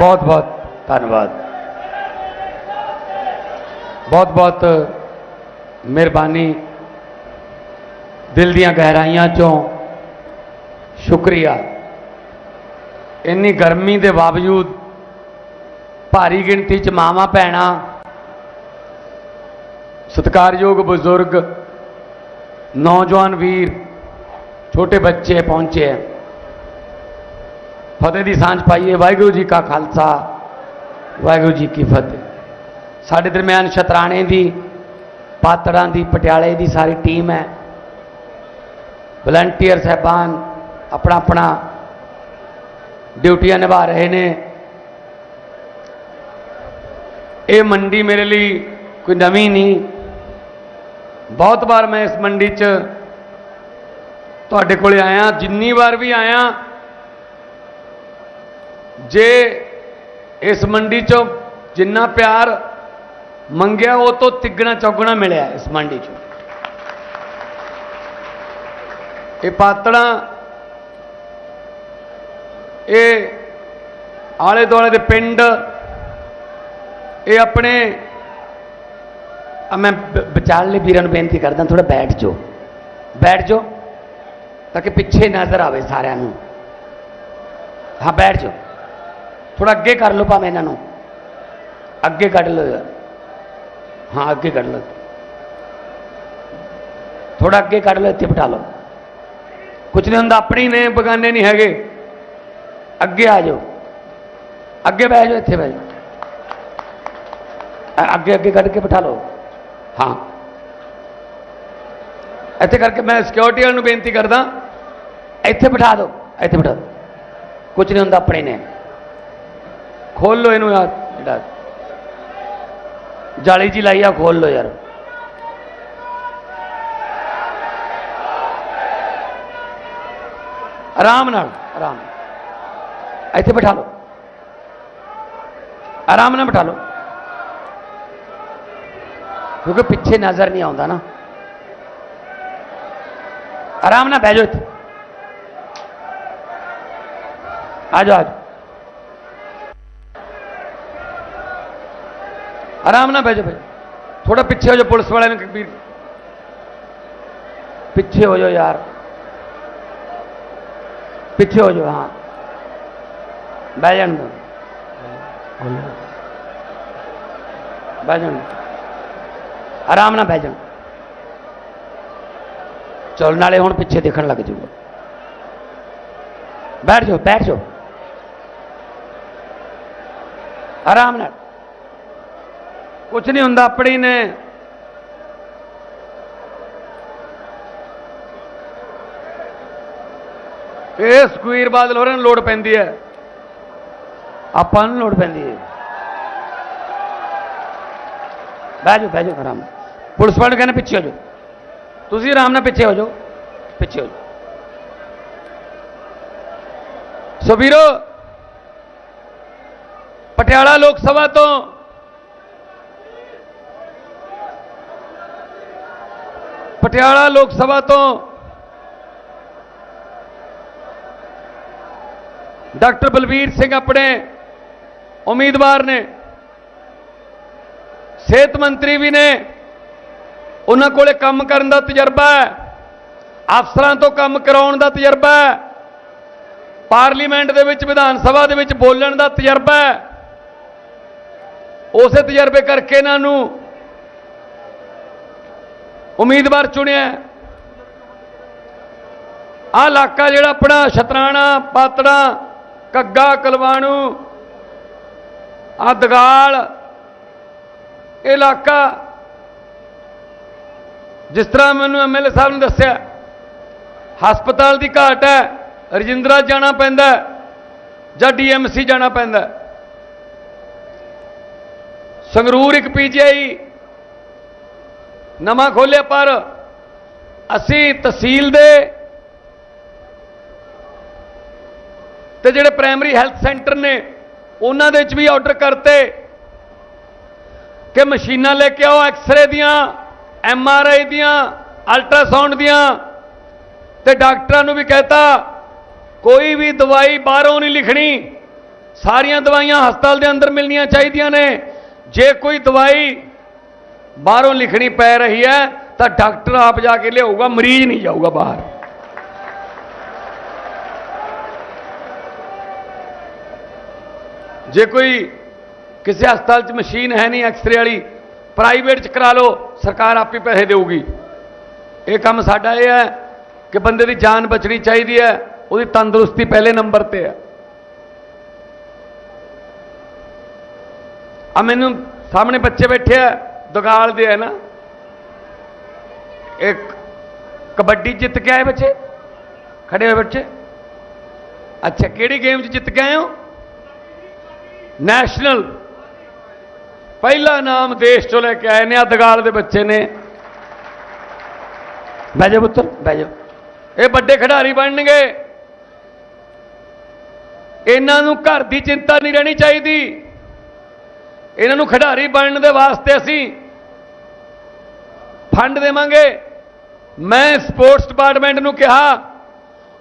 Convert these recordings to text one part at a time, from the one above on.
ਬਹੁਤ ਬਹੁਤ ਧੰਨਵਾਦ। ਬਹੁਤ ਬਹੁਤ ਮਿਹਰਬਾਨੀ ਦਿਲ ਦੀਆਂ ਗਹਿਰਾਈਆਂ ਚੋਂ ਸ਼ੁਕਰੀਆ। ਇੰਨੀ ਗਰਮੀ ਦੇ ਬਾਵਜੂਦ ਭਾਰੀ ਗਿਣਤੀ ਚ ਮਾਵਾਂ ਭੈਣਾਂ, ਸਤਿਕਾਰਯੋਗ ਬਜ਼ੁਰਗ, ਨੌਜਵਾਨ ਵੀਰ, ਛੋਟੇ ਬੱਚੇ ਪਹੁੰਚੇ ਹੈ। ਫਤਿਹ ਦੀ ਸਾਂਝ ਪਾਈਏ। ਵਾਹਿਗੁਰੂ ਜੀ ਕਾ ਖਾਲਸਾ, ਵਾਹਿਗੁਰੂ ਜੀ ਕੀ ਫਤਿਹ। ਸਾਡੇ ਦਰਮਿਆਨ ਸ਼ਤਰਾਣੇ ਦੀ, ਪਾਤੜਾਂ ਦੀ, ਪਟਿਆਲੇ ਦੀ ਸਾਰੀ ਟੀਮ ਹੈ। ਵਲੰਟੀਅਰ ਸਹਿਬਾਨ ਆਪਣਾ ਆਪਣਾ ਡਿਊਟੀਆਂ ਨਿਭਾ ਰਹੇ ਨੇ। ਇਹ ਮੰਡੀ ਮੇਰੇ ਲਈ ਕੋਈ ਨਵੀਂ ਨਹੀਂ। ਬਹੁਤ ਵਾਰ ਮੈਂ ਇਸ ਮੰਡੀ 'ਚ ਤੁਹਾਡੇ ਕੋਲੇ ਆਇਆ, ਜਿੰਨੀ ਵਾਰ ਵੀ ਆਇਆ ਜੇ ਇਸ ਮੰਡੀ 'ਚੋਂ ਜਿੰਨਾ ਪਿਆਰ ਮੰਗਿਆ, ਉਹ ਤੋਂ ਤਿੱਗਣਾ ਚੌਗਣਾ ਮਿਲਿਆ ਇਸ ਮੰਡੀ 'ਚੋਂ। ਇਹ ਪਾਤੜਾਂ, ਇਹ ਆਲੇ ਦੁਆਲੇ ਦੇ ਪਿੰਡ, ਇਹ ਆਪਣੇ ਮੈਂ ਬ- ਵਿਚਾਲੇ ਵੀਰਾਂ ਨੂੰ ਬੇਨਤੀ ਕਰਦਾ ਥੋੜਾ ਬੈਠ ਜਾਓ। ਬੈਠ ਜਾਓ, ਤਾਂ ਕਿ ਪਿੱਛੇ ਨਜ਼ਰ ਆਵੇ ਸਾਰਿਆਂ ਨੂੰ। ਹਾਂ, ਬੈਠ ਜਾਓ। ਥੋੜਾ ਅੱਗੇ ਕਰ ਲਓ ਭਾਵੇਂ ਇਹਨਾਂ ਨੂੰ। ਅੱਗੇ ਕੱਢ ਲਓ ਯਾਰ। ਹਾਂ, ਅੱਗੇ ਕੱਢ ਲਓ। ਥੋੜਾ ਅੱਗੇ ਕੱਢ ਲਓ, ਇੱਥੇ ਬਿਠਾ ਲਓ। ਕੁਝ ਨਹੀਂ ਹੁੰਦਾ, ਆਪਣੀ ਨੇ ਬਗਾਨੇ ਨਹੀਂ ਹੈਗੇ। ਅੱਗੇ ਆ ਜਾਓ। ਅੱਗੇ ਬਹਿ ਜਾਓ, ਇੱਥੇ ਬਹਿ ਜਾਓ। ਅੱਗੇ ਅੱਗੇ ਕੱਢ ਕੇ ਬਿਠਾ ਲਓ। ਹਾਂ। ਇੱਥੇ ਕਰਕੇ ਮੈਂ ਸਿਕਿਉਰਿਟੀ ਵਾਲ ਨੂੰ ਬੇਨਤੀ ਕਰਦਾ, ਇੱਥੇ ਬਿਠਾ ਦਿਓ, ਇੱਥੇ ਬਿਠਾ ਦਿਓ। ਕੁਝ ਨਹੀਂ ਹੁੰਦਾ, ਆਪਣੇ ਨੇ। ਖੋਲ ਲਓ ਇਹਨੂੰ ਯਾਰ, ਜਿਹੜਾ ਜਾਲੀ ਜੀ ਲਾਈ ਆ, ਖੋਲ ਲਓ ਯਾਰ। ਆਰਾਮ ਨਾਲ, ਆਰਾਮ। ਇੱਥੇ ਬਿਠਾ ਲਓ। ਆਰਾਮ ਨਾਲ ਬਿਠਾ ਲਓ। ਕਿਉਂਕਿ ਪਿੱਛੇ ਨਜ਼ਰ ਨਹੀਂ ਆਉਂਦਾ ਨਾ। ਆਰਾਮ ਨਾਲ ਬਹਿ ਜਾਓ ਇੱਥੇ। ਆ ਜਾਓ ਆ ਜਾਓ। ਆਰਾਮ ਨਾਲ ਬਹਿ ਜਾਓ ਭਾਈ। ਥੋੜਾ ਪਿੱਛੇ ਹੋ ਜਾਓ ਪੁਲਿਸ ਵਾਲਿਆਂ ਨੂੰ ਵੀਰ ਪਿੱਛੇ ਹੋ ਜਾਓ ਯਾਰ। ਪਿੱਛੇ ਹੋ ਜਾਓ ਹਾਂ। ਬਹਿ ਜਾਣ ਦਿਓ ਬਹਿ ਜਾਣ ਆਰਾਮ ਨਾਲ ਬਹਿ ਜਾਣ। ਚਲ ਨਾਲੇ ਹੁਣ ਪਿੱਛੇ ਦੇਖਣ ਲੱਗ ਜਾਊਗਾ। ਬੈਠ ਜਾਓ ਬੈਠ ਜਾਓ। ਆਰਾਮ ਨਾਲ। ਕੁਝ ਨਹੀਂ ਹੁੰਦਾ, ਆਪਣੀ ਨੇ। ਇਹ ਸੁਖਵੀਰ ਬਾਦਲ ਹੋਰਾਂ ਨੂੰ ਲੋੜ ਪੈਂਦੀ ਹੈ। ਆਪਾਂ ਨੂੰ ਲੋੜ ਪੈਂਦੀ ਹੈ। ਬਹਿ ਜਾਓ ਬਹਿ ਜਾਓ ਆਰਾਮ ਨਾਲ। ਪੁਲਿਸ ਵਾਲੇ ਕਹਿੰਦੇ ਪਿੱਛੇ ਹੋ ਜਾਓ। ਤੁਸੀਂ ਆਰਾਮ ਨਾਲ ਪਿੱਛੇ ਹੋ ਜਾਓ। ਪਿੱਛੇ ਹੋ ਜਾਓ। ਸੋ ਵੀਰੋ, ਪਟਿਆਲਾ ਲੋਕ ਸਭਾ ਤੋਂ ਪਟਿਆਲਾ ਲੋਕ ਸਭਾ ਤੋਂ ਡਾਕਟਰ ਬਲਬੀਰ ਸਿੰਘ ਆਪਣੇ ਉਮੀਦਵਾਰ ਨੇ, ਸਿਹਤ ਮੰਤਰੀ ਵੀ ਨੇ, ਉਹਨਾਂ ਕੋਲੇ ਕੰਮ ਕਰਨ ਦਾ ਤਜਰਬਾ ਹੈ, ਅਫਸਰਾਂ ਤੋਂ ਕੰਮ ਕਰਾਉਣ ਦਾ ਤਜਰਬਾ ਹੈ, ਪਾਰਲੀਮੈਂਟ ਦੇ ਵਿੱਚ, ਵਿਧਾਨ ਸਭਾ ਦੇ ਵਿੱਚ ਬੋਲਣ ਦਾ ਤਜਰਬਾ ਹੈ। ਉਸੇ ਤਜਰਬੇ ਕਰਕੇ ਇਹਨਾਂ ਨੂੰ ਉਮੀਦਵਾਰ ਚੁਣਿਆ ਆ ਇਲਾਕਾ ਜਿਹੜਾ ਆਪਣਾ ਸ਼ਤਰਾਣਾ, ਪਾਤੜਾ ਕੱਗਾ ਕਲਵਾਣੂ ਆ ਦਗਾਲ, ਇਹ ਇਲਾਕਾ ਜਿਸ ਤਰ੍ਹਾਂ ਮੈਨੂੰ ਐਮਐਲਏ ਸਾਹਿਬ ਨੇ ਦੱਸਿਆ, ਹਸਪਤਾਲ ਦੀ ਘਾਟ ਹੈ, ਰਜਿੰਦਰਾ ਜਾਣਾ ਪੈਂਦਾ ਹੈ ਜਾਂ ਡੀਐਮਸੀ ਜਾਣਾ ਪੈਂਦਾ ਸੰਗਰੂਰ ਇੱਕ ਪੀਜੀਆਈ ਨਵਾਂ ਖੋਲਿਆ ਪਰ ਅਸੀਂ ਤਹਿਸੀਲ ਦੇ ਤੇ ਜਿਹੜੇ ਪ੍ਰਾਇਮਰੀ ਹੈਲਥ ਸੈਂਟਰ ਨੇ, ਉਹਨਾਂ ਦੇ ਵਿੱਚ ਵੀ ਆਰਡਰ ਕਰਤੇ ਕਿ ਮਸ਼ੀਨਾਂ ਲੈ ਕੇ ਆਓ ਐਕਸ-ਰੇ ਦੀਆਂ ਐਮ ਆਰ ਆਈ ਦੀਆਂ ਅਲਟਰਾਸਾਊਂਡ ਦੀਆਂ। ਤੇ ਡਾਕਟਰਾਂ ਨੂੰ ਵੀ ਕਹਤਾ, ਕੋਈ ਵੀ ਦਵਾਈ ਬਾਹਰੋਂ ਨਹੀਂ ਲਿਖਣੀ। ਸਾਰੀਆਂ ਦਵਾਈਆਂ ਹਸਪਤਾਲ ਦੇ ਅੰਦਰ ਮਿਲਣੀਆਂ ਚਾਹੀਦੀਆਂ ਨੇ। ਜੇ ਕੋਈ ਦਵਾਈ ਬਾਹਰੋਂ ਲਿਖਣੀ ਪੈ ਰਹੀ ਹੈ ਤਾਂ ਡਾਕਟਰ ਆਪ ਜਾ ਕੇ ਲਿਆਊਗਾ, ਮਰੀਜ਼ ਨਹੀਂ ਜਾਊਗਾ ਬਾਹਰ। ਜੇ ਕੋਈ ਕਿਸੇ ਹਸਪਤਾਲ 'ਚ ਮਸ਼ੀਨ ਹੈ ਨਹੀਂ, ਐਕਸ-ਰੇ ਵਾਲੀ, ਪ੍ਰਾਈਵੇਟ 'ਚ ਕਰਾ ਲਓ, ਸਰਕਾਰ ਆਪੇ ਪੈਸੇ ਦੇਊਗੀ। ਇਹ ਕੰਮ ਸਾਡਾ ਇਹ ਹੈ ਕਿ ਬੰਦੇ ਦੀ ਜਾਨ ਬਚਣੀ ਚਾਹੀਦੀ ਹੈ, ਉਹਦੀ ਤੰਦਰੁਸਤੀ ਪਹਿਲੇ ਨੰਬਰ ਤੇ ਹੈ। ਆ ਮੈਨੂੰ ਸਾਹਮਣੇ ਬੱਚੇ ਬੈਠੇ ਆ ਦੁਗਾਲ ਦੇ ਹੈ ਨਾ। ਇੱਕ ਕਬੱਡੀ ਜਿੱਤ ਕੇ ਆਏ ਬੱਚੇ? ਖੜੇ ਹੋਏ ਬੱਚੇ? ਅੱਛਾ, ਕਿਹੜੀ ਗੇਮ 'ਚ ਜਿੱਤ ਕੇ ਆਏ ਹੋ? ਨੈਸ਼ਨਲ ਪਹਿਲਾ ਨਾਮ ਦੇਸ਼ ਚੋਂ ਲੈ ਕੇ ਆਏ ਨੇ, ਆ ਦਗਾਲ ਦੇ ਬੱਚੇ ਨੇ। ਬਹਿ ਜਾ ਪੁੱਤਰ, ਬਹਿ ਜਾ ਇਹ ਵੱਡੇ ਖਿਡਾਰੀ ਬਣਨਗੇ। ਇਹਨਾਂ ਨੂੰ ਘਰ ਦੀ ਚਿੰਤਾ ਨਹੀਂ ਰਹਿਣੀ ਚਾਹੀਦੀ। ਇਹਨਾਂ ਨੂੰ ਖਿਡਾਰੀ ਬਣਨ ਦੇ ਵਾਸਤੇ ਅਸੀਂ ਫੰਡ ਦੇਵਾਂਗੇ ਮੈਂ ਸਪੋਰਟਸ ਡਿਪਾਰਟਮੈਂਟ ਨੂੰ ਕਿਹਾ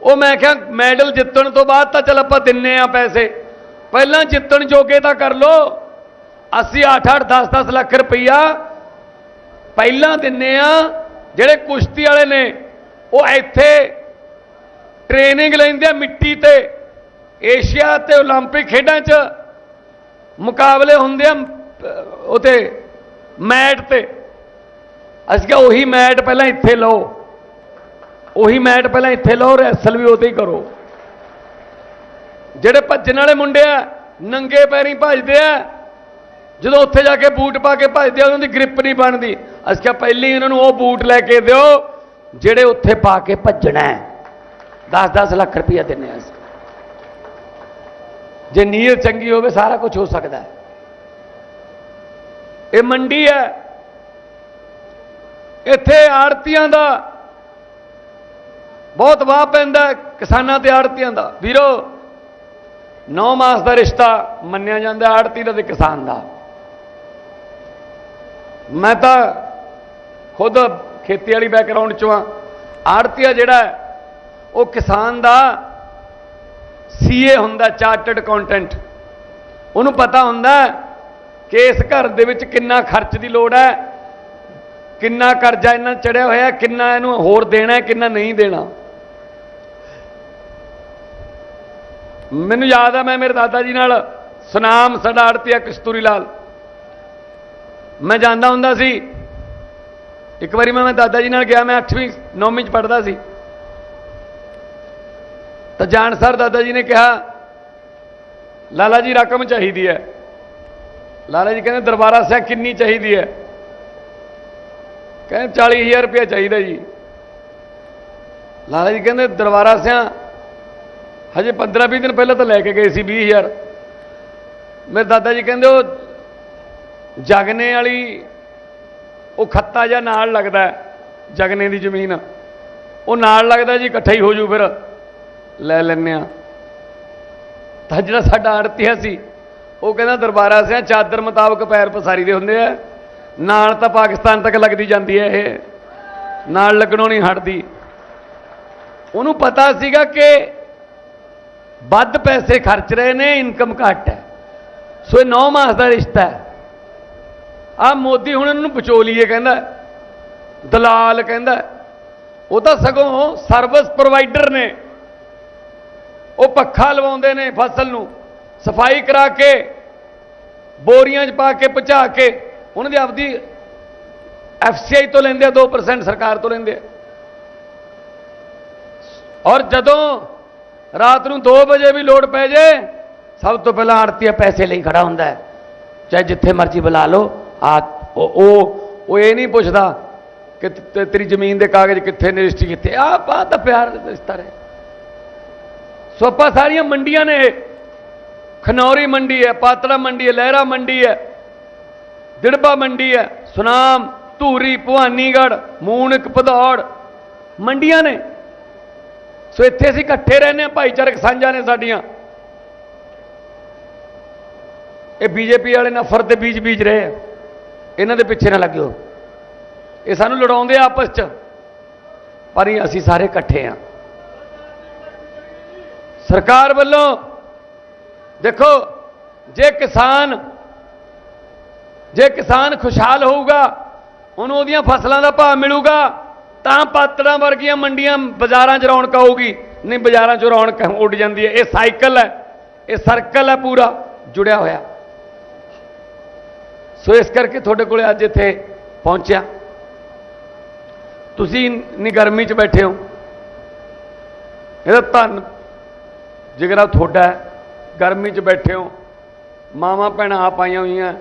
ਉਹ ਮੈਂ ਕਿਹਾ ਮੈਡਲ ਜਿੱਤਣ ਤੋਂ ਬਾਅਦ ਤਾਂ ਚਲ ਆਪਾਂ ਦਿੰਨੇ ਆ ਪੈਸੇ ਪਹਿਲਾਂ ਜਿੱਤਣ ਜੋਗੇ ਤਾਂ ਕਰ ਲੋ ਅਸੀਂ 8-8 10-10 ਲੱਖ ਰੁਪਈਆ ਪਹਿਲਾਂ ਦਿੰਨੇ ਆ ਜਿਹੜੇ ਕੁਸ਼ਤੀ ਵਾਲੇ ਨੇ ਉਹ ਇੱਥੇ ਟ੍ਰੇਨਿੰਗ ਲੈਂਦੇ ਆ ਮਿੱਟੀ ਤੇ ਏਸ਼ੀਆ ਤੇ 올림픽 ਖੇਡਾਂ 'ਚ ਮੁਕਾਬਲੇ ਹੁੰਦੇ ਆ ਅਹ, ਉਤੇ ਮੈਟ ਤੇ। ਅਸੀਂ ਕਿਹਾ ਉਹੀ ਮੈਟ ਪਹਿਲਾਂ ਇੱਥੇ ਲਓ। ਉਹੀ ਮੈਟ ਪਹਿਲਾਂ ਇੱਥੇ ਲਓ ਰੈਸਲ ਵੀ ਉਤੇ ਹੀ ਕਰੋ। ਜਿਹੜੇ ਭੱਜਣ ਵਾਲੇ ਮੁੰਡੇ ਆ ਨੰਗੇ ਪੈਰੀ ਭੱਜਦੇ ਆ ਜਦੋਂ ਉੱਥੇ ਜਾ ਕੇ ਬੂਟ ਪਾ ਕੇ ਭੱਜਦੇ ਆ ਉਹਨਾਂ ਦੀ ਗ੍ਰਿਪ ਨਹੀਂ ਬਣਦੀ। ਅਸੀਂ ਕਿਹਾ ਪਹਿਲੀ ਹੀ ਉਹਨਾਂ ਨੂੰ ਉਹ ਬੂਟ ਲੈ ਕੇ ਦਿਓ ਜਿਹੜੇ ਉੱਥੇ ਪਾ ਕੇ ਭੱਜਣਾ ਹੈ। 10-10 ਲੱਖ ਰੁਪਇਆ ਦਿੰਨੇ ਆ ਅਸੀਂ। ਜੇ ਨੀਅਤ ਚੰਗੀ ਹੋਵੇ ਸਾਰਾ ਕੁਝ ਹੋ ਸਕਦਾ ਹੈ। ਇਹ ਮੰਡੀ ਹੈ। ਇੱਥੇ ਆੜਤੀਆਂ ਦਾ ਬਹੁਤ ਵਾਹ ਪੈਂਦਾ ਕਿਸਾਨਾਂ ਤੇ ਆੜਤੀਆਂ ਦਾ। ਵੀਰੋ 9 ਮਾਸ ਦਾ ਰਿਸ਼ਤਾ ਮੰਨਿਆ ਜਾਂਦਾ ਆੜਤੀ ਦਾ ਤੇ ਕਿਸਾਨ ਦਾ। ਮੈਂ ਤਾਂ ਖੁਦ ਖੇਤੀ ਵਾਲੀ ਬੈਕਗ੍ਰਾਉਂਡ ਚੋਂ ਆ ਆੜਤੀਆ ਜਿਹੜਾ ਉਹ ਕਿਸਾਨ ਦਾ ਸੀਏ ਹੁੰਦਾ ਚਾਰਟਰਡ ਅਕਾਊਂਟੈਂਟ। ਉਹਨੂੰ ਪਤਾ ਹੁੰਦਾ ਕਿ ਇਸ ਘਰ ਦੇ ਵਿੱਚ ਕਿੰਨਾ ਖਰਚ ਦੀ ਲੋੜ ਹੈ, ਕਿੰਨਾ ਕਰਜ਼ਾ ਇਹਨਾਂ ਚੜਿਆ ਹੋਇਆ, ਕਿੰਨਾ ਇਹਨੂੰ ਹੋਰ ਦੇਣਾ ਕਿੰਨਾ ਨਹੀਂ ਦੇਣਾ। ਮੈਨੂੰ ਯਾਦ ਆ, ਮੈਂ ਮੇਰੇ ਦਾਦਾ ਜੀ ਨਾਲ ਸੁਨਾਮ ਸਾਡਾ ਆੜਤੀਆ ਕਸਤੂਰੀ ਲਾਲ। ਮੈਂ ਜਾਂਦਾ ਹੁੰਦਾ ਸੀ। ਇੱਕ ਵਾਰੀ ਮੈਂ ਮੈਂ ਦਾਦਾ ਜੀ ਨਾਲ ਗਿਆ, ਮੈਂ 8ਵੀਂ 9ਵੀਂ ਚ ਪੜਦਾ ਸੀ। ਤਾਂ ਜਾਣ ਸਰ ਦਾਦਾ ਜੀ ਨੇ ਕਿਹਾ, ਲਾਲਾ ਜੀ, ਰਕਮ ਚਾਹੀਦੀ ਹੈ। ਲਾਲਾ ਜੀ ਕਹਿੰਦੇ, ਦਰਬਾਰਾ ਸਿਆ ਕਿੰਨੀ ਚਾਹੀਦੀ ਹੈ? ਕਹਿੰਦੇ 40000 ਰੁਪਇਆ ਚਾਹੀਦਾ ਜੀ। ਲਾਲਾ ਜੀ ਕਹਿੰਦੇ, ਦਰਬਾਰਾ ਸਿਆ ਹਜੇ 15 20 ਦਿਨ ਪਹਿਲਾਂ ਤਾਂ ਲੈ ਕੇ ਗਏ ਸੀ 20000 ਮੇਰੇ ਦਾਦਾ ਜੀ ਕਹਿੰਦੇ, ਉਹ ਜਗਨੇ ਵਾਲੀ, ਉਹ ਖੱਤਾ ਜਾਂ ਨਾਲ ਲੱਗਦਾ ਜਗਨੇ ਦੀ ਜ਼ਮੀਨ। ਉਹ ਨਾਲ ਲੱਗਦਾ ਜੀ, ਇਕੱਠਾ ਹੀ ਹੋ ਜੂ ਫਿਰ। ਲੈ ਲੈਨੇ ਆ ਤਾਂ ਜਿਹੜਾ ਸਾਡਾ ਆੜਤੀਆ ਸੀ, ਉਹ ਕਹਿੰਦਾ ਦਰਬਾਰਾ ਸਿਆ ਚਾਦਰ ਮੁਤਾਬਕ ਪੈਰ ਪਸਾਰੀ ਦੇ ਹੁੰਦੇ ਆ। ਨਾਲ ਤਾਂ ਪਾਕਿਸਤਾਨ ਤੱਕ ਲੱਗਦੀ ਜਾਂਦੀ ਹੈ ਇਹ। ਨਾਲ ਲੱਗਣੋਂ ਨਹੀਂ ਹਟਦੀ। ਉਹਨੂੰ ਪਤਾ ਸੀਗਾ ਕਿ ਵੱਧ ਪੈਸੇ ਖਰਚ ਰਹੇ ਨੇ ਇਨਕਮ ਘੱਟ ਹੈ। ਸੋ ਇਹ 9 ਮਾਸ ਦਾ ਰਿਸ਼ਤਾ ਹੈ। ਆ ਮੋਦੀ ਹੁਣ ਇਹਨਾਂ ਨੂੰ ਵਿਚੋਲੀਏ ਕਹਿੰਦਾ, ਦਲਾਲ ਕਹਿੰਦਾ। ਉਹ ਤਾਂ ਸਗੋਂ ਸਰਵਿਸ ਪ੍ਰੋਵਾਈਡਰ ਨੇ। ਉਹ ਪੱਖਾ ਲਵਾਉਂਦੇ ਨੇ ਫਸਲ ਨੂੰ, ਸਫ਼ਾਈ ਕਰਾ ਕੇ, ਬੋਰੀਆਂ 'ਚ ਪਾ ਕੇ, ਪਹੁੰਚਾ ਕੇ, ਉਹਨਾਂ ਦੀ ਆਪਦੀ ਐਫਸੀਆਈ ਤੋਂ ਲੈਂਦੇ ਆ 2% ਸਰਕਾਰ ਤੋਂ ਲੈਂਦੇ ਆ। ਔਰ ਜਦੋਂ ਰਾਤ ਨੂੰ 2 ਵਜੇ ਵੀ ਲੋੜ ਪੈ ਜੇ, ਸਭ ਤੋਂ ਪਹਿਲਾਂ ਆੜਤੀਆ ਪੈਸੇ ਲਈ ਖੜਾ ਹੁੰਦਾ ਹੈ। ਚਾਹੇ ਜਿੱਥੇ ਮਰਜ਼ੀ ਬੁਲਾ ਲਓ, ਆ, ਉਹ ਉਹ ਇਹ ਨਹੀਂ ਪੁੱਛਦਾ ਕਿ ਤੇਰੀ ਜ਼ਮੀਨ ਦੇ ਕਾਗਜ਼ ਕਿੱਥੇ ਨੇ, ਰਜਿਸਟਰੀ ਕਿੱਥੇ, ਆ ਬਾਤ ਤਾਂ ਪਿਆਰ ਰਿਸ਼ਤਾ ਹੈ ਸੋ ਆਪਾਂ ਸਾਰੀਆਂ ਮੰਡੀਆਂ ਨੇ ਇਹ। ਖਨੌਰੀ ਮੰਡੀ ਹੈ, ਪਾਤੜਾ ਮੰਡੀ ਹੈ, ਲਹਿਰਾ ਮੰਡੀ ਹੈ, ਦਿੜਬਾ ਮੰਡੀ ਹੈ, ਸੁਨਾਮ, ਧੂਰੀ, ਭਵਾਨੀਗੜ੍ਹ, ਮੂਨਕ, ਭਦੌੜ, ਮੰਡੀਆਂ ਨੇ। ਸੋ ਇੱਥੇ ਅਸੀਂ ਇਕੱਠੇ ਰਹਿੰਦੇ ਹਾਂ, ਭਾਈਚਾਰਕ ਸਾਂਝਾਂ ਨੇ ਸਾਡੀਆਂ। ਇਹ ਬੀਜੇਪੀ ਵਾਲੇ ਨਫ਼ਰਤ ਦੇ ਬੀਜ ਬੀਜ ਰਹੇ ਆ। ਇਹਨਾਂ ਦੇ ਪਿੱਛੇ ਨਾ ਲੱਗਿਓ। ਇਹ ਸਾਨੂੰ ਲੜਾਉਂਦੇ ਆ ਆਪਸ 'ਚ। ਪਰ ਅਸੀਂ ਸਾਰੇ ਇਕੱਠੇ ਆ ਸਰਕਾਰ ਵੱਲੋਂ, ਦੇਖੋ, ਜੇ ਕਿਸਾਨ ਜੇ ਕਿਸਾਨ ਖੁਸ਼ਹਾਲ ਹੋਊਗਾ, ਉਹਨੂੰ ਉਹਦੀਆਂ ਫਸਲਾਂ ਦਾ ਭਾਅ ਮਿਲੂਗਾ, ਤਾਂ ਪਾਤੜਾਂ ਵਰਗੀਆਂ ਮੰਡੀਆਂ ਬਾਜ਼ਾਰਾਂ 'ਚ ਰੌਣਕ ਆਊਗੀ। ਨਹੀਂ, ਬਾਜ਼ਾਰਾਂ 'ਚ ਰੌਣਕ ਉੱਡ ਜਾਂਦੀ ਹੈ। ਇਹ ਸਾਈਕਲ ਹੈ। ਇਹ ਸਰਕਲ ਹੈ ਪੂਰਾ, ਜੁੜਿਆ ਹੋਇਆ। ਸੋ ਇਸ ਕਰਕੇ ਤੁਹਾਡੇ ਕੋਲੇ ਅੱਜ ਇੱਥੇ ਪਹੁੰਚਿਆ। ਤੁਸੀਂ ਨੀ ਗਰਮੀ 'ਚ ਬੈਠੇ ਹੋ। ਇਹਦਾ ਧੰਨ ਜਿਗਰਾ ਤੁਹਾਡਾ ਗਰਮੀ 'ਚ ਬੈਠੇ ਹੋ, ਮਾਵਾਂ ਭੈਣਾਂ ਆਪ ਆਈਆਂ ਹੋਈਆਂ।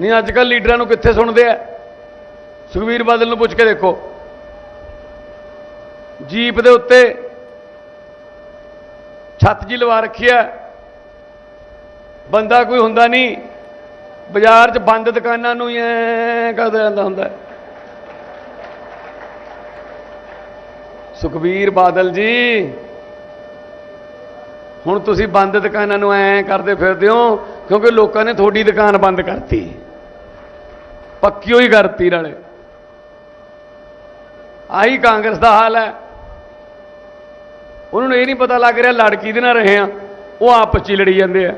ਨਹੀਂ ਅੱਜ ਕੱਲ ਲੀਡਰਾਂ ਨੂੰ ਕਿੱਥੇ ਸੁਣਦੇ ਆ? ਸੁਖਵੀਰ ਬਾਦਲ ਨੂੰ ਪੁੱਛ ਕੇ ਦੇਖੋ। ਜੀਪ ਦੇ ਉੱਤੇ ਛੱਤ ਜੀ ਲਵਾ ਰੱਖੀ ਹੈ ਬੰਦਾ ਕੋਈ ਹੁੰਦਾ ਨਹੀਂ। ਬਾਜ਼ਾਰ 'ਚ ਬੰਦ ਦੁਕਾਨਾਂ ਨੂੰ ਹੀ ਐ ਕਰਦਾ ਜਾਂਦਾ ਹੁੰਦਾ। ਸੁਖਵੀਰ ਬਾਦਲ ਜੀ, ਹੁਣ ਤੁਸੀਂ ਬੰਦ ਦੁਕਾਨਾਂ ਨੂੰ ਐ ਕਰਦੇ ਫਿਰਦੇ ਹੋ, ਕਿਉਂਕਿ ਲੋਕਾਂ ਨੇ ਤੁਹਾਡੀ ਦੁਕਾਨ ਬੰਦ ਕਰਤੀ। ਪੱਕੀ ਹੋਈ ਕਰਤੀ ਨਾਲੇ। ਆਹੀ ਕਾਂਗਰਸ ਦਾ ਹਾਲ ਹੈ। ਉਹਨਾਂ ਨੂੰ ਇਹ ਨਹੀਂ ਪਤਾ ਲੱਗ ਰਿਹਾ ਲੜਕੀ ਦੇ ਨਾਲ ਰਹੇ ਆ, ਉਹ ਆਪਸ 'ਚ ਹੀ ਲੜੀ ਜਾਂਦੇ ਆ।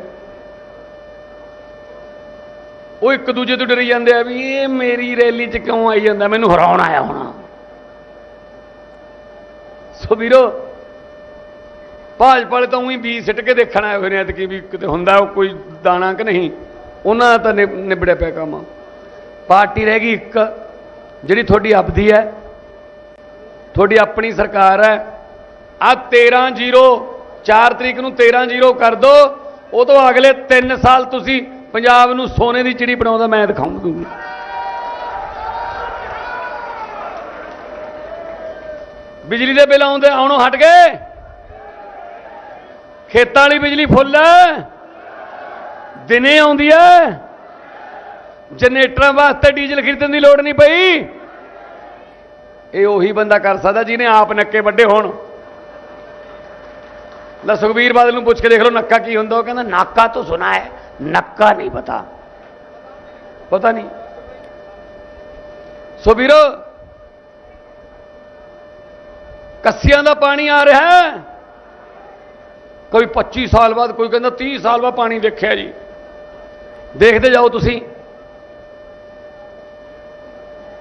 ਉਹ ਇੱਕ ਦੂਜੇ ਤੋਂ ਡਰੀ ਜਾਂਦੇ ਆ ਵੀ ਇਹ ਮੇਰੀ ਰੈਲੀ 'ਚ ਕਿਉਂ ਆਈ ਜਾਂਦਾ? ਮੈਨੂੰ ਹਰਾਉਣ ਆਇਆ ਹੋਣਾ। ਸੋ ਵੀਰੋ। ਭਾਜਪਾ ਵਾਲੇ ਤਾਂ ਉਹੀ ਬੀਜ ਸਿੱਟ ਕੇ ਦੇਖਣ ਆਏ ਹੋਏ ਨੇ ਕਿ ਵੀ ਕਿਤੇ ਹੁੰਦਾ ਉਹ ਕੋਈ ਦਾਣਾ ਕਿ ਨਹੀਂ। ਉਹਨਾਂ ਦਾ ਤਾਂ ਨਿਬ- ਨਿਬੜਿਆ ਪਿਆ ਕੰਮ। ਪਾਰਟੀ ਰਹਿ ਗਈ ਇੱਕ, ਜਿਹੜੀ ਤੁਹਾਡੀ ਆਪਦੀ ਹੈ। ਤੁਹਾਡੀ ਆਪਣੀ ਸਰਕਾਰ ਹੈ। ਆ 13 0 4 ਤਰੀਕ ਨੂੰ 13 0 ਕਰ ਦੋ। ਉਦੋਂ ਅਗਲੇ 3 ਸਾਲ ਤੁਸੀਂ ਪੰਜਾਬ ਨੂੰ ਸੋਨੇ ਦੀ ਚਿੜੀ ਬਣਾਉਂਦਾ ਮੈਂ ਦਿਖਾਉਂਗਾ। ਬਿਜਲੀ ਦੇ ਬਿੱਲ ਆਉਂਦੇ, ਆਉਣੋਂ ਹਟ ਗਏ। ਖੇਤਾਂ ਵਾਲੀ ਬਿਜਲੀ ਫੁੱਲ ਹੈ ਦਿਨੇ ਆਉਂਦੀ ਹੈ ਜਨਰੇਟਰਾਂ ਵਾਸਤੇ ਡੀਜ਼ਲ ਖਰੀਦਣ ਦੀ ਲੋੜ ਨਹੀਂ ਪਈ। ਇਹ ਉਹੀ ਬੰਦਾ ਕਰ ਸਕਦਾ ਜਿਹਨੇ ਆਪ ਨੱਕੇ ਵੱਡੇ ਹੋਣ। ਲੈ ਸੁਖਬੀਰ ਬਾਦਲ ਨੂੰ ਪੁੱਛ ਕੇ ਦੇਖ ਲਓ ਨੱਕਾ ਕੀ ਹੁੰਦਾ। ਉਹ ਕਹਿੰਦਾ, ਨਾਕਾ ਤਾਂ ਸੁਣਾ ਹੈ, ਨੱਕਾ ਨਹੀਂ ਪਤਾ। ਪਤਾ ਨਹੀਂ। ਸੋ ਵੀਰੋ ਕੱਸੀਆਂ ਦਾ ਪਾਣੀ ਆ ਰਿਹਾ ਹੈ। ਕੋਈ 25 ਸਾਲ ਬਾਅਦ, ਕੋਈ ਕਹਿੰਦਾ 30 ਸਾਲ ਬਾਅਦ ਪਾਣੀ ਦੇਖਿਆ ਜੀ। ਦੇਖਦੇ ਜਾਓ ਤੁਸੀਂ।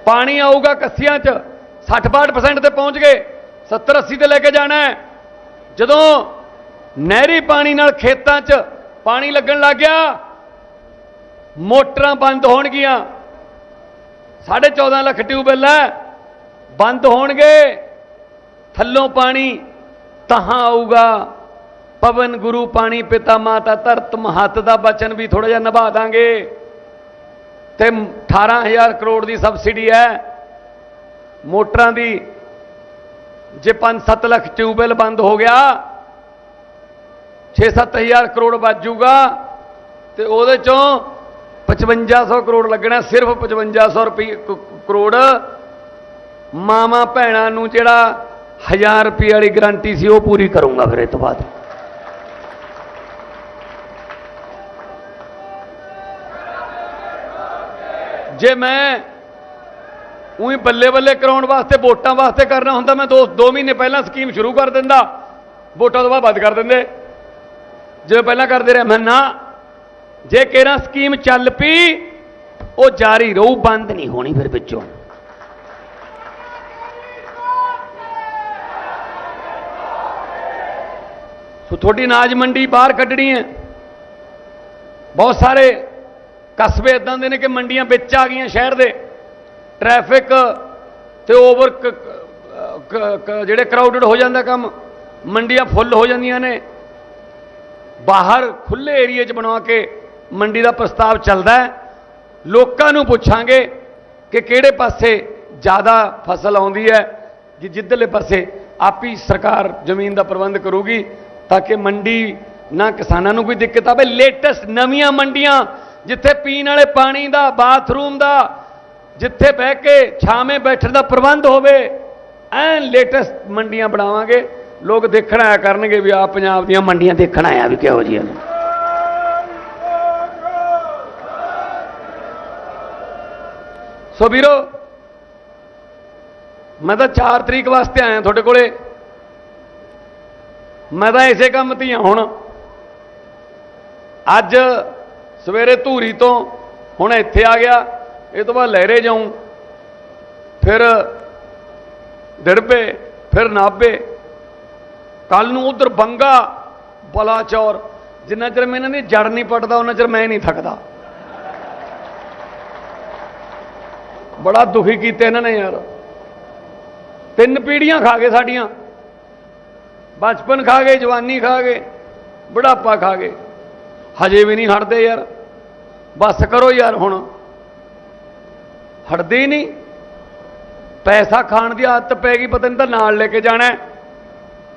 ਪਾਣੀ ਆਊਗਾ ਕੱਸੀਆਂ 'ਚ 60-62% ਤੇ ਪਹੁੰਚ ਗਏ 70-80 ਤੇ ਲੈ ਕੇ ਜਾਣਾ ਹੈ। ਜਦੋਂ ਨਹਿਰੀ ਪਾਣੀ ਨਾਲ ਖੇਤਾਂ 'ਚ ਪਾਣੀ ਲੱਗਣ ਲੱਗ ਗਿਆ, ਮੋਟਰਾਂ ਬੰਦ ਹੋਣਗੀਆਂ। 14.5 ਲੱਖ ਟਿਊਬਵੈੱਲ ਹੈ, ਬੰਦ ਹੋਣਗੇ। ਥੱਲੋਂ ਪਾਣੀ ਤਹਾਂ ਆਊਗਾ। ਪਵਨ ਗੁਰੂ ਪਾਣੀ ਪਿਤਾ ਮਾਤਾ ਧਰਤ ਮਹੱਤ ਦਾ ਬਚਨ ਵੀ ਥੋੜਾ ਜਿਹਾ ਨਿਭਾ ਦਾਂਗੇ। ਤੇ 18000 ਕਰੋੜ ਦੀ ਸਬਸਿਡੀ ਹੈ। ਮੋਟਰਾਂ ਦੀ ਜੇ 5-7 ਲੱਖ ਟਿਊਬਵੈੱਲ ਬੰਦ ਹੋ ਗਿਆ 6-7000 ਕਰੋੜ ਵੱਜ ਜਾਊਗਾ ਤੇ ਉਹਦੇ ਚੋਂ 5500 ਕਰੋੜ ਲੱਗਣਾ, ਸਿਰਫ 5500 ਰੁਪਏ ਕਰੋੜ। ਮਾਮਾ ਭੈਣਾਂ ਨੂੰ ਜਿਹੜਾ 1000 ਰੁਪਏ ਵਾਲੀ ਗਾਰੰਟੀ ਸੀ, ਉਹ ਪੂਰੀ ਕਰੂੰਗਾ ਫਿਰ ਇਹ ਤੋਂ ਬਾਅਦ। ਜੇ ਮੈਂ ਉਹੀ ਬੱਲੇ ਬੱਲੇ ਕਰਾਉਣ ਵਾਸਤੇ, ਵੋਟਾਂ ਵਾਸਤੇ ਕਰਨਾ ਹੁੰਦਾ, ਮੈਂ ਦੋ ਦੋ ਮਹੀਨੇ ਪਹਿਲਾਂ ਸਕੀਮ ਸ਼ੁਰੂ ਕਰ ਦਿੰਦਾ। ਵੋਟਾਂ ਤੋਂ ਬਾਅਦ ਬੰਦ ਕਰ ਦਿੰਦੇ। ਜਿਵੇਂ ਪਹਿਲਾਂ ਕਰਦੇ ਰਹੇ, ਮੈਂ ਨਾ, ਜੇ ਕਿਹੜਾ ਸਕੀਮ ਚੱਲ ਪਈ, ਉਹ ਜਾਰੀ ਰਹੂ, ਬੰਦ ਨਹੀਂ ਹੋਣੀ ਫਿਰ ਵਿੱਚੋਂ ਸੋ ਤੁਹਾਡੀ ਅਨਾਜ ਮੰਡੀ ਬਾਹਰ ਕੱਢਣੀ ਹੈ। ਬਹੁਤ ਸਾਰੇ ਕਸਬੇ ਇਦਾਂ ਦੇ ਨੇ ਕਿ ਮੰਡੀਆਂ ਵਿੱਚ ਆ ਗਈਆਂ ਸ਼ਹਿਰ ਦੇ। ਟ੍ਰੈਫਿਕ ਤੇ ਓਵਰ ਜਿਹੜੇ ਕਰਾਊਡਡ ਹੋ ਜਾਂਦਾ ਕੰਮ, ਮੰਡੀਆਂ ਫੁੱਲ ਹੋ ਜਾਂਦੀਆਂ ਨੇ। ਬਾਹਰ ਖੁੱਲੇ ਏਰੀਏ 'ਚ ਬਣਾ ਕੇ ਮੰਡੀ ਦਾ ਪ੍ਰਸਤਾਵ ਚੱਲਦਾ ਹੈ। ਲੋਕਾਂ ਨੂੰ ਪੁੱਛਾਂਗੇ ਕਿ ਕਿਹੜੇ ਪਾਸੇ ਜ਼ਿਆਦਾ ਫਸਲ ਆਉਂਦੀ ਹੈ, ਕਿ ਜਿੱਧਰਲੇ ਪਾਸੇ ਆਪੀ ਸਰਕਾਰ ਜ਼ਮੀਨ ਦਾ ਪ੍ਰਬੰਧ ਕਰੂਗੀ। ਤਾਂ ਕਿ ਮੰਡੀ, ਨਾ ਕਿਸਾਨਾਂ ਨੂੰ ਕੋਈ ਦਿੱਕਤ ਆਵੇ। ਲੇਟੈਸਟ ਨਵੀਆਂ ਮੰਡੀਆਂ, ਜਿੱਥੇ ਪੀਣ ਵਾਲੇ ਪਾਣੀ ਦਾ ਬਾਥਰੂਮ ਦਾ, ਜਿੱਥੇ ਬਹਿ ਕੇ ਛਾਵੇਂ ਬੈਠਣ ਦਾ ਪ੍ਰਬੰਧ ਹੋਵੇ, ਐਨ ਲੇਟੈਸਟ ਮੰਡੀਆਂ ਬਣਾਵਾਂਗੇ। ਲੋਕ ਦੇਖਣ ਆਇਆ ਕਰਨਗੇ ਵੀ ਆ ਪੰਜਾਬ ਦੀਆਂ ਮੰਡੀਆਂ ਦੇਖਣ ਆਇਆ ਵੀ ਕਿਹੋ ਜਿਹੀਆਂ ਨੇ। ਸੋ ਵੀਰੋ, ਮੈਂ ਤਾਂ 4 ਤਰੀਕ ਵਾਸਤੇ ਆਇਆ ਤੁਹਾਡੇ ਕੋਲੇ। ਮੈਂ ਤਾਂ ਇਸੇ ਕੰਮ ਤੇ ਹਾਂ ਹੁਣ। ਅੱਜ ਸਵੇਰੇ ਧੂਰੀ ਤੋਂ ਹੁਣ ਇੱਥੇ ਆ ਗਿਆ, ਇਹ ਤੋਂ ਬਾਅਦ ਲਹਿਰੇ ਜਾਉਂ ਫਿਰ ਦਿੜਬੇ ਫਿਰ ਨਾਬੇ ਕੱਲ ਨੂੰ ਉਧਰ ਬੰਗਾ, ਬਲਾਚੌਰ। ਜਿੰਨਾ ਚਿਰ ਮੈਂ ਇਹਨਾਂ ਦੀ ਜੜ ਨਹੀਂ ਪਟਦਾ ਉਹਨਾਂ ਚਿਰ ਮੈਂ ਨਹੀਂ ਥੱਕਦਾ। ਬੜਾ ਦੁਖੀ ਕੀਤੇ ਇਹਨਾਂ ਨੇ ਯਾਰ। ਤਿੰਨ ਪੀੜੀਆਂ ਖਾ ਗਏ ਸਾਡੀਆਂ। ਬਚਪਨ ਖਾ ਗਏ, ਜਵਾਨੀ ਖਾ ਗਏ, ਬੁਢਾਪਾ ਖਾ ਗਏ। ਹਜੇ ਵੀ ਨਹੀਂ ਹਟਦੇ ਯਾਰ। ਬਸ ਕਰੋ ਯਾਰ ਹੁਣ। ਹਟਦੇ ਹੀ ਨਹੀਂ। ਪੈਸਾ ਖਾਣ ਦੀ ਆਦਤ ਪੈ ਗਈ, ਪਤਾ ਨਹੀਂ ਤਾਂ ਨਾਲ ਲੈ ਕੇ ਜਾਣਾ। ਹੈ।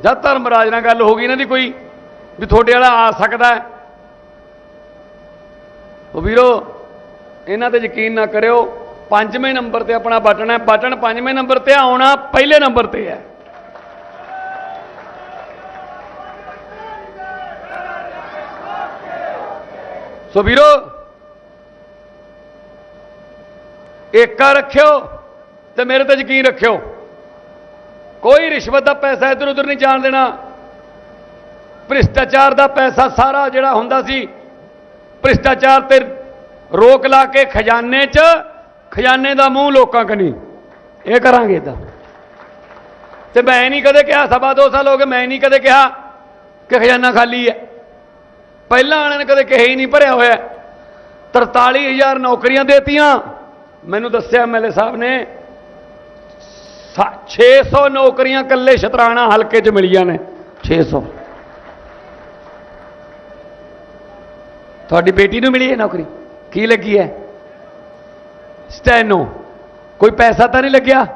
ਜਦ ਧਰਮਰਾਜ ਨਾਲ ਗੱਲ ਹੋ ਗਈ ਇਹਨਾਂ ਦੀ ਕੋਈ, ਵੀ ਤੁਹਾਡੇ ਵਾਲਾ ਆ ਸਕਦਾ ਉਹ ਵੀਰੋ, ਇਹਨਾਂ ਤੇ ਯਕੀਨ ਨਾ ਕਰਿਓ। ਪੰਜਵੇਂ ਨੰਬਰ ਤੇ ਆਪਣਾ ਬਟਨ ਹੈ। ਬਟਨ ਪੰਜਵੇਂ ਨੰਬਰ ਤੇ ਆਉਣਾ ਪਹਿਲੇ ਨੰਬਰ ਤੇ ਹੈ। ਸੋ ਵੀਰੋ, ਏਕਾ ਰੱਖਿਓ ਤੇ ਮੇਰੇ ਤੇ ਯਕੀਨ ਰੱਖਿਓ। ਕੋਈ ਰਿਸ਼ਵਤ ਦਾ ਪੈਸਾ ਇੱਧਰ ਉੱਧਰ ਨਹੀਂ ਜਾਣ ਦੇਣਾ। ਭ੍ਰਿਸ਼ਟਾਚਾਰ ਦਾ ਪੈਸਾ ਸਾਰਾ ਜਿਹੜਾ ਹੁੰਦਾ ਸੀ, ਭ੍ਰਿਸ਼ਟਾਚਾਰ ਤੇ ਰੋਕ ਲਾ ਕੇ ਖਜ਼ਾਨੇ 'ਚ, ਖਜ਼ਾਨੇ ਦਾ ਮੂੰਹ ਲੋਕਾਂ ਕਨੀ ਇਹ ਕਰਾਂਗੇ ਤਾਂ। ਤੇ ਮੈਂ ਨਹੀਂ ਕਦੇ ਕਿਹਾ, ਸਵਾ ਦੋ ਸਾਲ ਹੋ ਗਏ, ਮੈਂ ਨਹੀਂ ਕਦੇ ਕਿਹਾ ਕਿ ਖਜ਼ਾਨਾ ਖਾਲੀ ਹੈ। ਪਹਿਲਾਂ ਵਾਲਿਆਂ ਨੇ ਕਦੇ ਕਹੇ ਹੀ ਨਹੀਂ ਭਰਿਆ ਹੋਇਆ। 43000 ਨੌਕਰੀਆਂ ਦੇਤੀਆਂ। ਮੈਨੂੰ ਦੱਸਿਆ ਐਮਐਲਏ ਸਾਹਿਬ ਨੇ ਸਾ- 600 ਨੌਕਰੀਆਂ ਕੱਲੇ ਸ਼ਤਰਾਣਾ ਹਲਕੇ 'ਚ ਮਿਲੀਆਂ ਨੇ। 600 ਤੁਹਾਡੀ ਬੇਟੀ ਨੂੰ ਮਿਲੀ ਹੈ ਨੌਕਰੀ? ਕੀ ਲੱਗੀ ਹੈ ਸਟੈਨੋ। ਕੋਈ ਪੈਸਾ ਤਾਂ ਨਹੀਂ ਲੱਗਿਆ?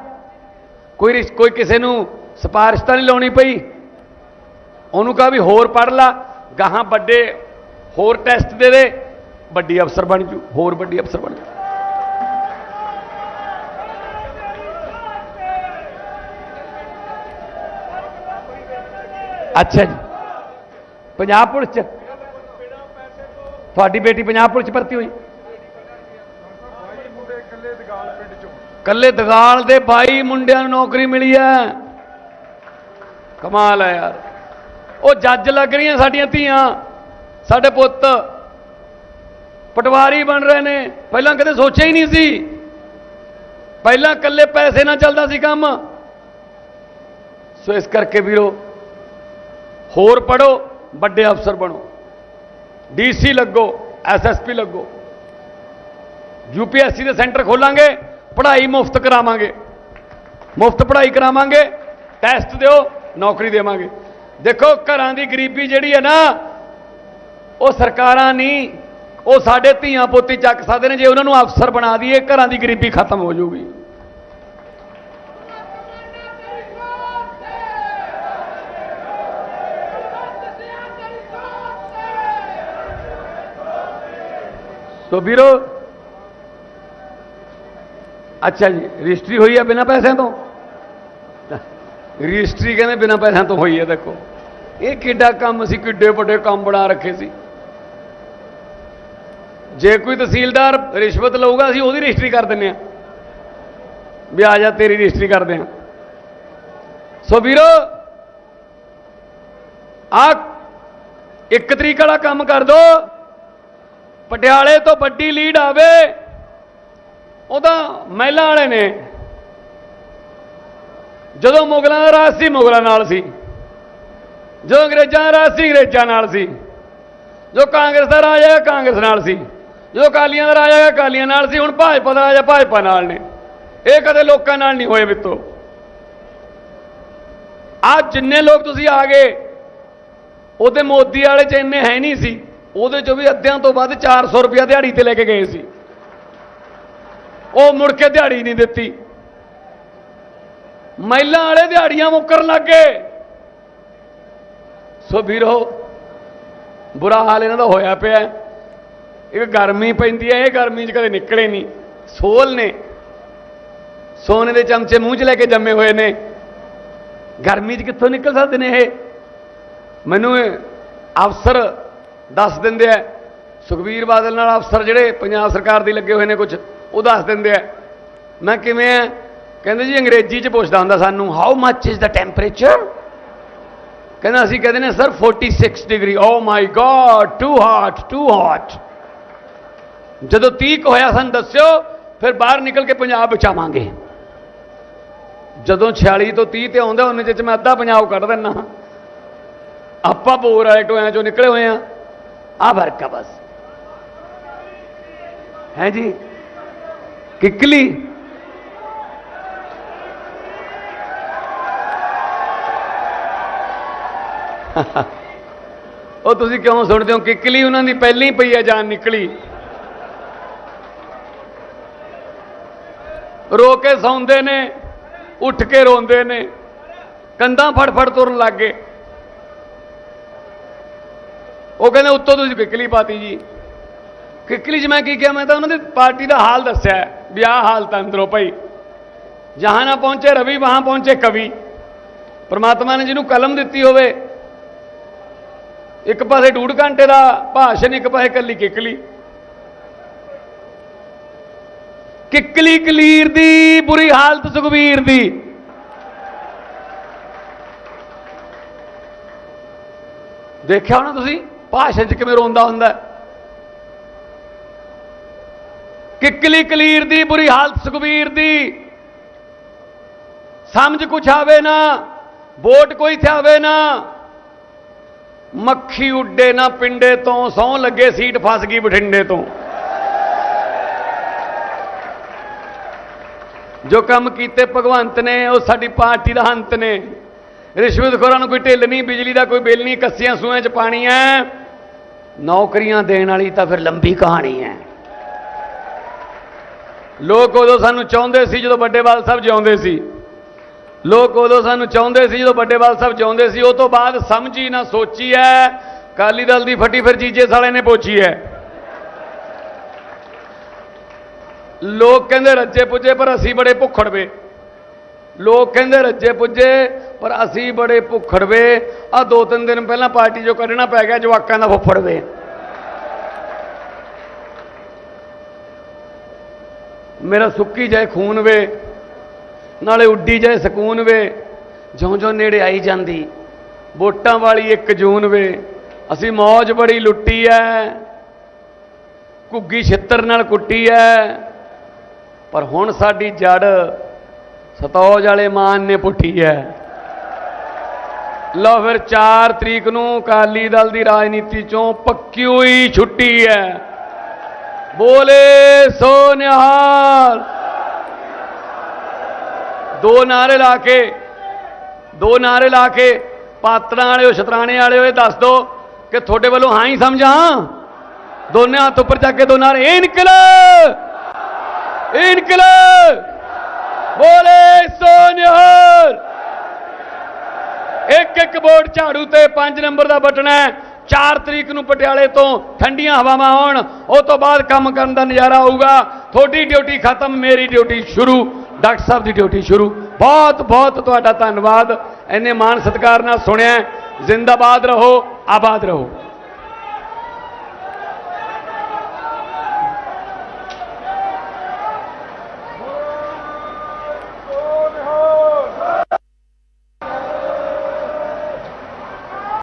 ਕੋਈ ਕੋਈ ਕਿਸੇ ਨੂੰ ਸਿਫਾਰਿਸ਼ ਤਾਂ ਨਹੀਂ ਲਾਉਣੀ ਪਈ? ਉਹਨੂੰ ਕਹਾ ਵੀ ਹੋਰ ਪੜ੍ਹ ਲਾ। ਗਾਹਾਂ ਵੱਡੇ ਹੋਰ ਟੈਸਟ ਦੇ ਦੇ, ਵੱਡੀ ਅਫਸਰ ਬਣ ਜੂ, ਹੋਰ ਵੱਡੀ ਅਫਸਰ ਬਣ ਜੂ। ਅੱਛਾ ਜੀ। ਪੰਜਾਬ ਪੁਲਿਸ ਚ। ਤੁਹਾਡੀ ਬੇਟੀ ਪੰਜਾਬ ਪੁਲਿਸ ਚ ਭਰਤੀ ਹੋਈ। ਕੱਲੇ ਦਗਾਲ ਦੇ 22 ਮੁੰਡਿਆਂ ਨੂੰ ਨੌਕਰੀ ਮਿਲੀ ਹੈ ਕਮਾਲ ਹੈ ਯਾਰ। ਉਹ ਜੱਜ ਲੱਗ ਰਹੀਆਂ ਸਾਡੀਆਂ ਧੀਆਂ। ਸਾਡੇ ਪੁੱਤ ਪਟਵਾਰੀ ਬਣ ਰਹੇ ਨੇ। ਪਹਿਲਾਂ ਕਦੇ ਸੋਚਿਆ ਹੀ ਨਹੀਂ ਸੀ। ਪਹਿਲਾਂ ਇਕੱਲੇ ਪੈਸੇ ਨਾਲ ਚੱਲਦਾ ਸੀ ਕੰਮ। ਸੋ ਇਸ ਕਰਕੇ ਵੀਰੋ, ਹੋਰ ਪੜੋ ਵੱਡੇ ਅਫਸਰ ਬਣੋ। ਡੀਸੀ ਲੱਗੋ ਐਸਐਸਪੀ ਲੱਗੋ। ਯੂਪੀਐਸਸੀ ਦੇ ਸੈਂਟਰ ਖੋਲਾਂਗੇ, ਪੜ੍ਹਾਈ ਮੁਫਤ ਕਰਾਵਾਂਗੇ। ਮੁਫਤ ਪੜ੍ਹਾਈ ਕਰਾਵਾਂਗੇ, ਟੈਸਟ ਦਿਓ, ਨੌਕਰੀ ਦੇਵਾਂਗੇ। ਦੇਖੋ, ਘਰਾਂ ਦੀ ਗਰੀਬੀ ਜਿਹੜੀ ਹੈ ਨਾ ਉਹ ਸਰਕਾਰਾਂ ਨਹੀਂ, ਉਹ ਸਾਡੇ ਧੀਆਂ ਪੋਤੀ ਚੱਕ ਸਕਦੇ ਨੇ, ਜੇ ਉਹਨਾਂ ਨੂੰ ਅਫਸਰ ਬਣਾ ਦਈਏ, ਘਰਾਂ ਦੀ ਗਰੀਬੀ ਖਤਮ ਹੋ ਜਾਊਗੀ। ਸੋ ਵੀਰੋ, ਅੱਛਾ ਜੀ, ਰਜਿਸਟਰੀ ਹੋਈ ਹੈ ਬਿਨਾਂ ਪੈਸਿਆਂ ਤੋਂ? ਰਜਿਸਟਰੀ ਕਹਿੰਦੇ ਬਿਨਾਂ ਪੈਸਿਆਂ ਤੋਂ ਹੋਈ ਹੈ ਦੇਖੋ। ਇਹ ਕਿੱਡਾ ਕੰਮ ਸੀ, ਕਿੱਡੇ ਵੱਡੇ ਕੰਮ ਬਣਾ ਰੱਖੇ ਸੀ। ਜੇ ਕੋਈ ਤਹਿਸੀਲਦਾਰ ਰਿਸ਼ਵਤ ਲਊਗਾ, ਅਸੀਂ ਉਹਦੀ ਰਜਿਸਟਰੀ ਕਰ ਦਿੰਨੇ ਆ ਵੀ ਆ ਜਾ, ਤੇਰੀ ਰਜਿਸਟਰੀ ਕਰਦੇ ਆ ਸੋ ਵੀਰੋ, ਆ ਇੱਕ ਤਰੀਕ ਵਾਲਾ ਕੰਮ ਕਰ ਦੋ। ਪਟਿਆਲੇ ਤੋਂ ਵੱਡੀ ਲੀਡ ਆਵੇ ਉਹਦਾ ਮਹਿਲਾ ਵਾਲੇ ਨੇ। ਜਦੋਂ ਮੁਗਲਾਂ ਦਾ ਰਾਜ ਸੀ, ਮੁਗਲਾਂ ਨਾਲ ਸੀ। ਜਦੋਂ ਅੰਗਰੇਜ਼ਾਂ ਦਾ ਰਾਜ ਸੀ, ਅੰਗਰੇਜ਼ਾਂ ਨਾਲ ਸੀ। ਜੋ ਕਾਂਗਰਸ ਦਾ ਰਾਜ ਹੈ ਕਾਂਗਰਸ ਨਾਲ ਸੀ। ਜਦੋਂ ਕਾਲੀਆਂ ਦਾ ਰਾਜਾ ਹੈ ਕਾਲੀਆਂ ਨਾਲ ਸੀ, ਹੁਣ ਭਾਜਪਾ ਦਾ ਰਾਜਾ ਭਾਜਪਾ ਨਾਲ ਨੇ। ਇਹ ਕਦੇ ਲੋਕਾਂ ਨਾਲ ਨਹੀਂ ਹੋਏ ਮਿੱਤਰੋ ਆ ਜਿੰਨੇ ਲੋਕ ਤੁਸੀਂ ਆ ਗਏ, ਉਹਦੇ ਮੋਦੀ ਵਾਲੇ ਚ ਇੰਨੇ ਹੈ ਨਹੀਂ ਸੀ, ਉਹਦੇ ਚੋਂ ਵੀ ਅੱਧਿਆਂ ਤੋਂ ਵੱਧ 400 ਰੁਪਇਆ ਦਿਹਾੜੀ ਤੇ ਲੈ ਕੇ ਗਏ ਸੀ। ਉਹ ਮੁੜ ਕੇ ਦਿਹਾੜੀ ਨਹੀਂ ਦਿੱਤੀ। ਮਹਿਲਾ ਵਾਲੇ ਦਿਹਾੜੀਆਂ ਮੁੱਕਰਨ ਲੱਗੇ ਸੋ ਵੀਰੋ, ਬੁਰਾ ਹਾਲ ਇਹਨਾਂ ਦਾ ਹੋਇਆ ਪਿਆ। ਹੈ। ਗਰਮੀ ਪੈਂਦੀ ਹੈ, ਇਹ ਗਰਮੀ 'ਚ ਕਦੇ ਨਿਕਲੇ ਨਹੀਂ। ਸੋਲ ਨੇ। ਸੋਨੇ ਦੇ ਚਮਚੇ ਮੂੰਹ 'ਚ ਲੈ ਕੇ ਜੰਮੇ ਹੋਏ ਨੇ। ਗਰਮੀ 'ਚ ਕਿੱਥੋਂ ਨਿਕਲ ਸਕਦੇ ਨੇ ਇਹ? ਮੈਨੂੰ ਅਫਸਰ ਦੱਸ ਦਿੰਦੇ ਆ। ਸੁਖਬੀਰ ਬਾਦਲ ਨਾਲ ਅਫਸਰ ਜਿਹੜੇ ਪੰਜਾਬ ਸਰਕਾਰ ਦੇ ਲੱਗੇ ਹੋਏ ਨੇ ਕੁਝ ਉਹ ਦੱਸ ਦਿੰਦੇ ਆ। ਮੈਂ ਕਿਵੇਂ ਆ? ਕਹਿੰਦੇ ਜੀ ਅੰਗਰੇਜ਼ੀ 'ਚ ਪੁੱਛਦਾ ਹੁੰਦਾ ਸਾਨੂੰ how much is the temperature ਕਹਿੰਦਾ ਅਸੀਂ ਕਹਿੰਦੇ ਨੇ sir 46 degree oh my god too hot too hot ਜਦੋਂ 30 ਕੁ ਹੋਇਆ ਸਾਨੂੰ, ਦੱਸਿਓ, ਫਿਰ ਬਾਹਰ ਨਿਕਲ ਕੇ ਪੰਜਾਬ ਬਚਾਵਾਂਗੇ ਜਦੋਂ 46 ਤੋਂ 30 ਤੇ ਆਉਂਦਾ, ਉਹਨੇ ਚ ਮੈਂ ਅੱਧਾ ਪੰਜਾਬ ਕੱਢ ਦਿੰਨਾ। ਆਪਾਂ ਬੋਰ ਵਾਲੇ ਟੋਇਆਂ ਚੋਂ ਨਿਕਲੇ ਹੋਏ ਆ। ਆ ਫ਼ਰਕ ਆ ਬਸ। ਹੈ ਜੀ? ਕਿੱਕਲੀ। ਉਹ ਤੁਸੀਂ ਕਿਉਂ ਸੁਣਦੇ ਹੋ? ਕਿੱਕਲੀ ਉਹਨਾਂ ਦੀ ਪਹਿਲੀ ਪਈ ਆ, ਜਾਨ ਨਿਕਲੀ। ਰੋ ਕੇ ਸੌਂਦੇ ਨੇ ਉੱਠ ਕੇ ਰੋਂਦੇ ਨੇ ਕੰਧਾਂ ਫੜ ਫੜ ਤੁਰਨ ਲੱਗ ਗਏ। ਉਹ ਕਹਿੰਦੇ ਉੱਤੋਂ ਤੁਸੀਂ ਕਿੱਕਲੀ ਪਾਤੀ ਜੀ। ਕਿੱਕਲੀ 'ਚ ਮੈਂ ਕੀ ਕਿਹਾ? ਮੈਂ ਤਾਂ ਉਹਨਾਂ ਦੀ ਪਾਰਟੀ ਦਾ ਹਾਲ ਦੱਸਿਆ ਹੈ, ਵੀ ਆਹ ਹਾਲ ਤਾਂ ਅੰਦਰੋਂ ਭਾਈ ਜਹਾਂ ਨਾ ਪਹੁੰਚੇ ਰਵੀ ਵਹਾਂ ਪਹੁੰਚੇ ਕਵੀ। ਪਰਮਾਤਮਾ ਨੇ ਜਿਹਨੂੰ ਕਲਮ ਦਿੱਤੀ ਹੋਵੇ ਇੱਕ ਪਾਸੇ ਡੂਢ ਘੰਟੇ ਦਾ ਭਾਸ਼ਣ ਇੱਕ ਪਾਸੇ ਕੱਲੀ ਕਿਕਲੀ। ਕਿੱਕਲੀ ਕਲੀਰ ਦੀ, ਬੁਰੀ ਹਾਲਤ ਸੁਖਬੀਰ ਦੀ। ਦੇਖਿਆ ਹੋਣਾ ਤੁਸੀਂ? ਭਾਸ਼ਣ 'ਚ ਕਿਵੇਂ ਰੋਂਦਾ ਹੁੰਦਾ ਕਿੱਕਲੀ ਕਲੀਰ ਦੀ, ਬੁਰੀ ਹਾਲਤ ਸੁਖਬੀਰ ਦੀ। ਸਮਝ ਕੁਛ ਆਵੇ ਨਾ, ਵੋਟ ਕੋਈ ਥਿਆਵੇ ਨਾ। ਮੱਖੀ ਉੱਡੇ ਨਾ ਪਿੰਡੇ ਤੋਂ ਸੌ ਲੱਗੇ ਸੀਟ ਫਸ ਗਈ ਬਠਿੰਡੇ ਤੋਂ। ਜੋ ਕੰਮ ਕੀਤੇ ਭਗਵੰਤ ਨੇ, ਉਹ ਸਾਡੀ ਪਾਰਟੀ ਦਾ ਹੰਤ ਨੇ। ਰਿਸ਼ਵਤਖੋਰਾਂ ਨੂੰ ਕੋਈ ਢਿੱਲ ਨਹੀਂ, ਬਿਜਲੀ ਦਾ ਕੋਈ ਬਿੱਲ ਨਹੀਂ, ਕੱਸੀਆਂ ਸੂਆਂ 'ਚ ਪਾਣੀ ਹੈ ਨੌਕਰੀਆਂ ਦੇਣ ਵਾਲੀ ਤਾਂ ਫਿਰ ਲੰਬੀ ਕਹਾਣੀ ਹੈ ਲੋਕ ਉਦੋਂ ਸਾਨੂੰ ਚਾਹੁੰਦੇ ਸੀ ਜਦੋਂ ਵੱਡੇਵਾਲ ਸਾਹਿਬ ਜਿਉਂਦੇ ਸੀ। ਲੋਕ ਉਦੋਂ ਸਾਨੂੰ ਚਾਹੁੰਦੇ ਸੀ ਜਦੋਂ ਵੱਡੇਵਾਲ ਸਾਹਿਬ ਜਿਉਂਦੇ ਸੀ। ਉਹ ਤੋਂ ਬਾਅਦ ਸਮਝੀ ਨਾ ਸੋਚੀ ਐ। ਕਾਲੀ ਦਲ ਦੀ ਫੱਟੀ ਫਿਰ ਜੀਜੇ ਸਾਲੇ ਨੇ ਪੋਚੀ ਐ। ਲੋਕ ਕਹਿੰਦੇ ਰੱਜੇ ਪੁੱਜੇ, ਪਰ ਅਸੀਂ ਬੜੇ ਭੁੱਖੜਵੇ। ਲੋਕ ਕਹਿੰਦੇ ਰੱਜੇ ਪੁੱਜੇ, ਪਰ ਅਸੀਂ ਬੜੇ ਭੁੱਖੜਵੇ। ਆ ਦੋ ਤਿੰਨ ਦਿਨ ਪਹਿਲਾਂ ਪਾਰਟੀ ਜੋ ਕੱਢਣਾ ਪੈ ਗਿਆ, ਜਵਾਕਾਂ ਦਾ ਫੁੱਫੜ ਵੇ ਮੇਰਾ ਸੁੱਕੀ ਜਾਏ ਖੂਨ ਵੇ, ਨਾਲੇ ਉੱਡੀ ਜਾਏ ਸਕੂਨ ਵੇ, ਜਿਉਂ-ਜਿਉਂ ਨੇੜੇ ਆਈ ਜਾਂਦੀ। ਵੋਟਾਂ ਵਾਲੀ 1 ਜੂਨ ਵੇ, ਅਸੀਂ ਮੌਜ ਬੜੀ ਲੁੱਟੀ ਐ, ਘੁੱਗੀ ਛਿੱਤਰ ਨਾਲ ਕੁੱਟੀ ਐ। ਪਰ ਹੁਣ ਸਾਡੀ ਜੜ ਸਤੌਜ ਵਾਲੇ ਮਾਨ ਨੇ ਪੁੱਠੀ ਹੈ। ਲਓ ਫਿਰ 4 ਤਰੀਕ ਨੂੰ ਅਕਾਲੀ ਦਲ ਦੀ ਰਾਜਨੀਤੀ ਚੋਂ ਪੱਕੀ ਹੋਈ ਛੁੱਟੀ ਹੈ। ਬੋਲੇ ਸੋ ਨਿਹਾਲ। ਦੋ ਨਾਰੇ ਲਾ ਕੇ, ਦੋ ਨਾਰੇ ਲਾ ਕੇ ਪਾਤਰਾਂ ਵਾਲਿਓ, ਸ਼ਤਰਾਣੇ ਵਾਲਿਓ ਇਹ ਦੱਸ ਦੋ ਕਿ ਤੁਹਾਡੇ ਵੱਲੋਂ ਹਾਂ ਹੀ ਸਮਝਾਂ। ਦੋਨੇ ਹੱਥ ਉੱਪਰ ਚੱਕ ਕੇ ਦੋ ਨਾਰੇ ਇਨਕਲਾਬ! ਇਨਕਲਾਬ। ਬੋਲੇ ਸੋ ਇੱਕ ਇੱਕ ਵੋਟ ਝਾੜੂ ਤੇ 5 ਨੰਬਰ ਦਾ ਬਟਨ ਹੈ। 4 ਤਰੀਕ ਨੂੰ ਪਟਿਆਲੇ ਤੋਂ ਠੰਡੀਆਂ ਹਵਾਵਾਂ ਆਉਣ। ਉਹ ਤੋਂ ਬਾਅਦ ਕੰਮ ਕਰਨ ਦਾ ਨਜ਼ਾਰਾ ਆਊਗਾ। ਤੁਹਾਡੀ ਡਿਊਟੀ ਖਤਮ, ਮੇਰੀ ਡਿਊਟੀ ਸ਼ੁਰੂ। ਡਾਕਟਰ ਸਾਹਿਬ ਦੀ ਡਿਊਟੀ ਸ਼ੁਰੂ। ਬਹੁਤ ਬਹੁਤ ਤੁਹਾਡਾ ਧੰਨਵਾਦ। ਇੰਨੇ ਮਾਣ ਸਤਿਕਾਰ ਨਾਲ ਸੁਣਿਆ ਜ਼ਿੰਦਾਬਾਦ ਰਹੋ, ਆਬਾਦ ਰਹੋ।